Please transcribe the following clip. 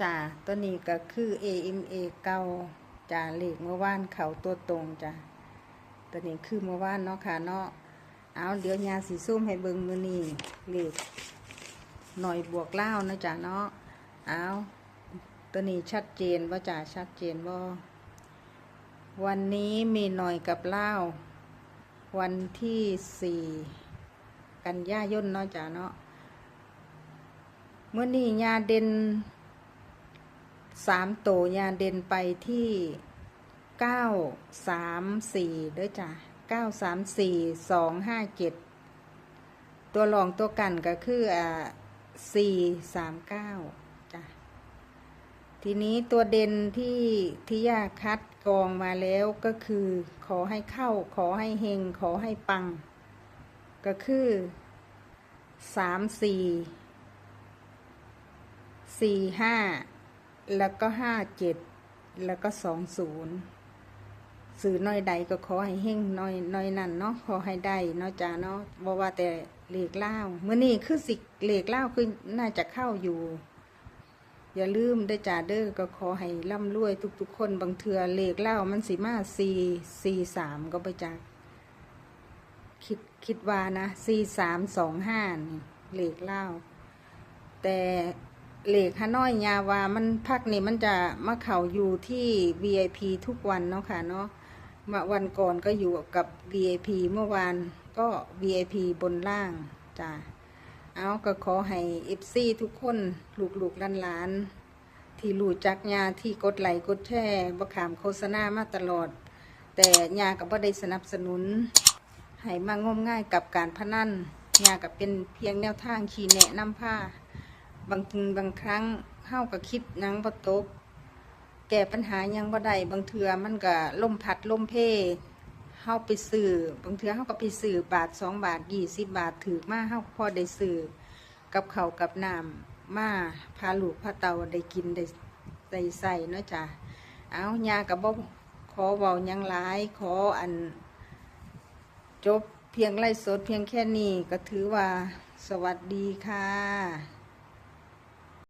จ้าตัวนี้ก็คือ AMA เก่าจ้าเลขเมื่อวานเขาตัวตรงจ้าตัวนี้คือเมื่อวานเนาะค่ะเนาะเอาเดี๋ยวยาสีส้มให้เบิงมือนี้เลขหน่อยบวกเล่านะจ้าเนาะเอาตัวนี้ชัดเจนว่าจ้าชัดเจนว่าวันนี้มีหน่อยกับเล่าววันที่สี่กันยายนเนาะจ้าเนาะเมื่อนี้ยาเด่น สามโตยาเด่นไปที่เก้าสามสี่เด้อจ้ะเก้าสามสี่สองห้าเจ็ดตัวรองตัวกันก็คืออ่าสี่สามเก้าจ้ะทีนี้ตัวเด่นที่ที่ยาคัดกรองมาแล้วก็คือ ขอให้เข้า ขอให้เฮงขอให้ปัง ก็คือสามสี่สี่ห้า แล้วก็ห้าเจ็ดแล้วก็สองศูนย์สื่อน้อยใดก็ขอให้เฮงน้อยน้อยนั่นเนาะขอให้ได้เนาะจ้าเนาะบอกว่าแต่เหล็กเล่าเมื่อนี้คือสิเหล็กเล่าคือน่าจะเข้าอยู่ อย่าลืมได้จ่าเด้อก็ขอให้ร่ำรวยทุกๆ คนบางเทือเหล็กเล่ามันสีมาสี่สี่สามก็ไปจากคิดคิดว่านะสี่สามสองห้านี่เหล็กเล่าแต่ เหล็กฮานอยยาวา มันพักนี่มันจะมาเข่าอยู่ที่ VIP ทุกวันเนาะค่ะเนาะมาวันก่อนก็อยู่กับ VIP เมื่อวานก็ VIP บนล่างจ้ะเอาก็ขอให้ FC ทุกคนลูกๆหลานๆที่รู้จักยาที่กดไหลกดแชร์บขามโฆษณามาตลอด แต่ยาก็บ่ได้สนับสนุนให้มางมง่ายกับการพนันยากับเป็นเพียงแนวทางขี่แนะนำผ้า บางทีบางครั้งเฮาก็คิดนังบ่ตก แก้ปัญหายังบ่ได้บางเทื่อมันก็ล่มพัดล่มเพเฮาไปซื้อบางเทื่อเฮาก็ไปซื้อบาทสองบาทยี่สิบบาทถือมาเฮาพอได้ซื้อกับเขากับน้ำมาพาลูกพาเตาได้กินได้ได้ใส่เนาะจ้ะเอายากับบ่ขอเว้ายังหลายขออัน จบเพียงไล่สดเพียงแค่นี้ก็ถือว่าสวัสดีค่ะ